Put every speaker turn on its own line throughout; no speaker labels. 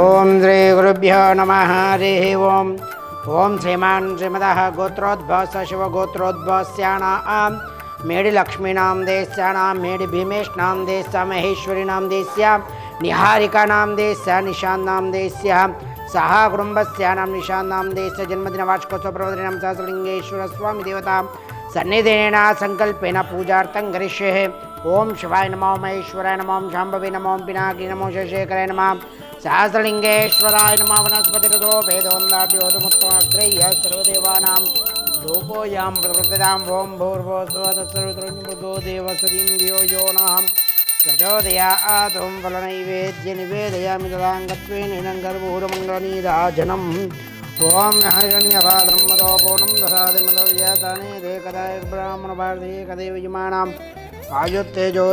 ఓం శ్రీ గురుభ్యో నమ హరి ఓం ఓం శ్రీమాన్ శ్రీమద గోత్రోద్భవ శివగోత్రోద్భవస్యానాం మేడి లక్ష్మీనాం దేశ్యానాం మేడి భీమేష్నాం దేశ్య మహేశ్వరీనాం దేశ్య నిహారికానాం దేశ్య నిశాంతాం దేశ్య सहा कुटुंबस्यानां निशानां देशस्य जन्मदिनवार्षिकोत्सव प्रवर्तनं सहस्रलिङ्गेश्वरस्वामि देवतां सन्निधेन सङ्कल्पेन पूजार्थं करिष्येः। ॐ शिवाय नमो महेश्वराय नमो शाम्भवे नमो पिनाकि नमो शशेखराय नम। सहस्रलिङ्गेश्वराय नम। वनस्पतिरतो भेदोन्दाभ्योदमुत्तमग्रय्य सर्वदेवानां लोकोयां प्रवृत्तिदां ॐ यो नाम्। ప్రచోదయాతుం ఫలనైవేద్య నివేదయామి తదాంగత్వేన గర్భూరమంగళనీరాజనం ఓం హరిణ్యపాదం మదో పూర్ణం దశాది మదవ్యాతానే దేకదాయ బ్రాహ్మణ భారతీ కదే విజమానం ఆయుత్తేజో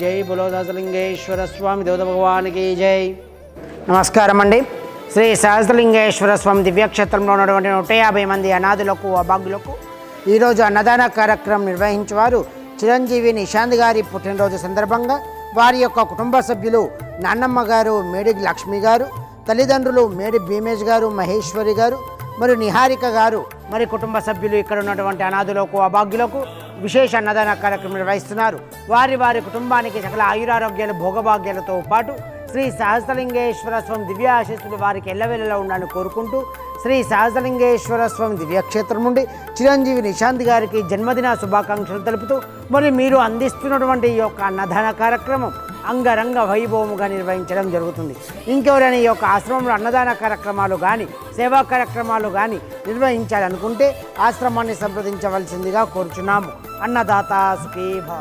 జై పులోదసలింగేశ్వర స్వామి దేవత భగవానికి జై. నమస్కారం అండి శ్రీ సహస్రలింగేశ్వర స్వామి దివ్యక్షేత్రంలో ఉన్నటువంటి నూట యాభై మంది అనాథులకు అభాగ్యులకు ఈరోజు అన్నదాన కార్యక్రమం నిర్వహించేవారు చిరంజీవి నిశాంత్ గారి పుట్టినరోజు సందర్భంగా వారి యొక్క కుటుంబ సభ్యులు నాన్నమ్మ గారు మేడి లక్ష్మి గారు తల్లిదండ్రులు మేడి భీమేష్ గారు మహేశ్వరి గారు మరియు నిహారిక గారు మరి కుటుంబ సభ్యులు ఇక్కడ ఉన్నటువంటి అనాథులకు అభాగ్యులకు విశేష అన్నదాన కార్యక్రమం నిర్వహిస్తున్నారు. వారి వారి కుటుంబానికి సకల ఆయురారోగ్యాలు భోగభాగ్యాలతో పాటు శ్రీ సహస్రలింగేశ్వర స్వామి దివ్య వారికి ఎల్లవెల్లలో ఉండాలని కోరుకుంటూ శ్రీ సహస్రలింగేశ్వర స్వామి దివ్యక్షేత్రం నుండి చిరంజీవి నిశాంత్ గారికి జన్మదిన శుభాకాంక్షలు తెలుపుతూ మరి మీరు అందిస్తున్నటువంటి ఈ యొక్క అన్నదాన కార్యక్రమం అంగరంగ వైభవముగా నిర్వహించడం జరుగుతుంది. ఇంకెవరైనా ఈ యొక్క ఆశ్రమంలో అన్నదాన కార్యక్రమాలు కానీ సేవా కార్యక్రమాలు కానీ నిర్వహించాలనుకుంటే ఆశ్రమాన్ని సంప్రదించవలసిందిగా కోరుచున్నాము. అన్నదాత సుఖీభా